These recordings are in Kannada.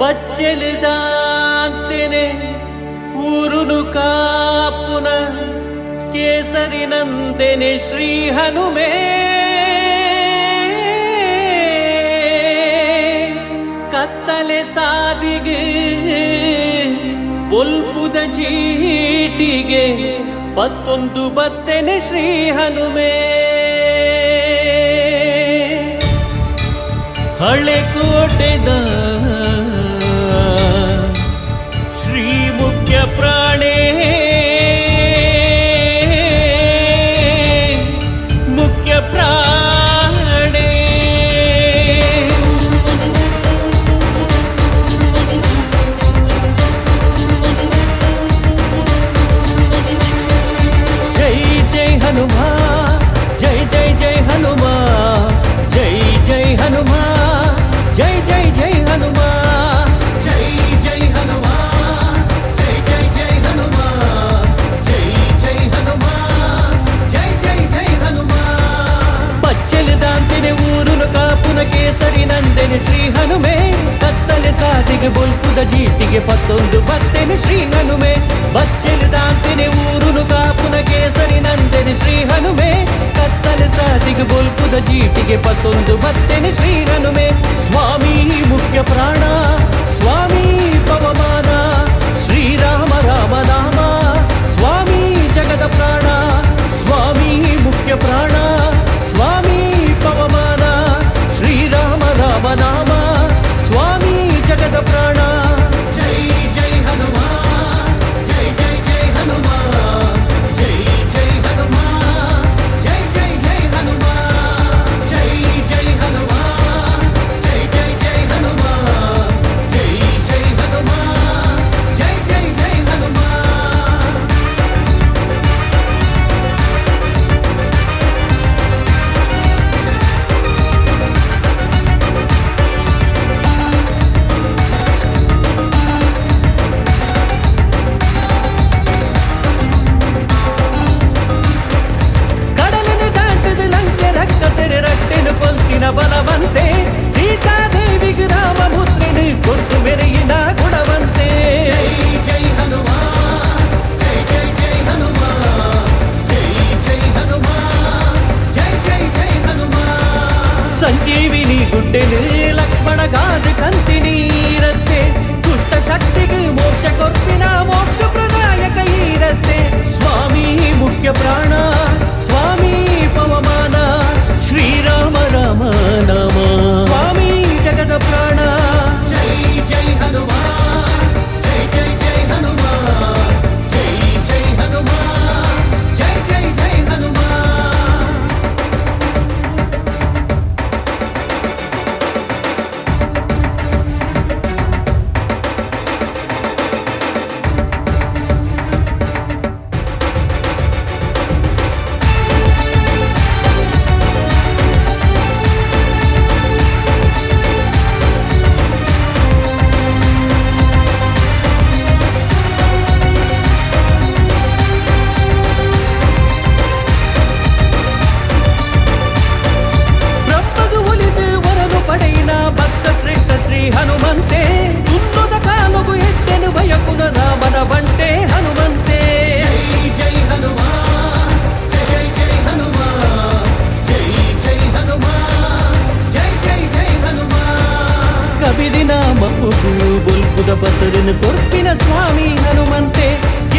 ಬಚ್ಚಲಿದಾಂತೆನೆ ಊರುನು ಕಾಪುನ ಕೇಸರಿನಂತೆನೆ ಶ್ರೀ ಹನುಮೇ ಕತ್ತಲೆ ಸಾದಿಗೆ ಬೊಲ್ಪುದ ಚೀಟಿಗೆ ಬತ್ತೊಂದು ಬತ್ತೆನೆ ಶ್ರೀ ಹನುಮೇ ಹಳೆ ಕೋಟೆದ ಜ್ಞಾನ ಕೇಸರಿ ನಂದನೆ ಶ್ರೀ ಹನುಮೆ. ಕತ್ತಲೆ ಸಾಧಿಗೆ ಬೊಲ್ಪುದ ಜೀಟಿಗೆ ಪತ್ತೊಂದು ಬತ್ತೆನೆ ಶ್ರೀ ಹನುಮೆ. ಬಚ್ಚಲು ದಾಂತೆನೆ ಊರುನು ಕಾಪುನ ಕೇಸರಿ ನಂದನೆ ಶ್ರೀ ಹನುಮೆ. ಕತ್ತಲೆ ಸಾಧಿಗೆ ಬೊಲ್ಪುದ ಜೀಟಿಗೆ ಪತ್ತೊಂದು ಬತ್ತೆನೆ ಶ್ರೀ ಹನುಮೆ. ಸ್ವಾಮಿ ಮುಖ್ಯ ಪ್ರಾಣ, ಸ್ವಾಮಿ துட்டெனு ಬಸರಿನ ಕೊರ್ಪಿನ ಸ್ವಾಮಿ ಹನುಮಂತೆ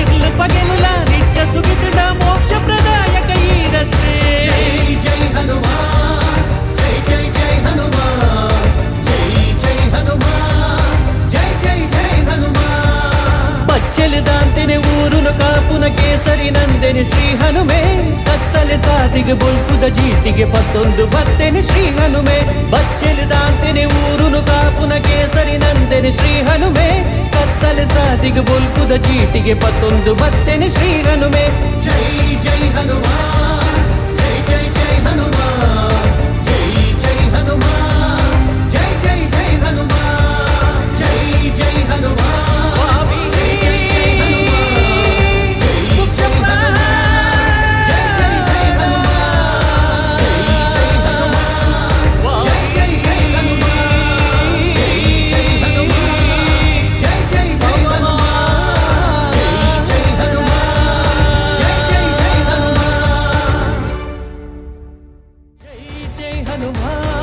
ಇರ್ಲು ಪಗೆಲ್ಲ ನಿತ್ಯ ಸುಗಿದ ಮೋಕ್ಷ ಪ್ರದಾಯಕ ಇರತ್ತೆ ಜೈ ಜೈ ಹನುಮ ಜೈ ಜೈ ಜೈ ಹನುಮ ಜೈ ಜೈ ಹನುಮ ಜೈ ಜೈ ಜೈ ಹನುಮ ಬಚ್ಚಲಿದಾಂತಿನ ಊರುನು ಕಾಪುನ ಕೇಸರಿ ನಂದೆನಿ ಶ್ರೀ ಹನುಮೆ ಕತ್ತಲೆ ಸಾದಿಗೆ ಬೊಲ್ಪುದ ಜೀಟಿಗೆ ಪತ್ತೊಂದು ಬತ್ತೆನಿ ಶ್ರೀ ಹನುಮೆ ಬಚ್ಚಲಿದಾಂತಿನ ಊರುನು ಕಾಪುನ ಕೇಸರಿ ನಂದೆನಿ ಶ್ರೀ ಹನುಮೆ ಕತ್ತಲೆ ಸಾಧಿಗೆ ಬೊಲ್ಕುದ ಚೀಟಿಗೆ ಪತ್ತೊಂದು ಬತ್ತೆನೆ ಶ್ರೀ ಹನುಮೆ. ಜೈ ಜೈ ಹನುಮ tomorrow.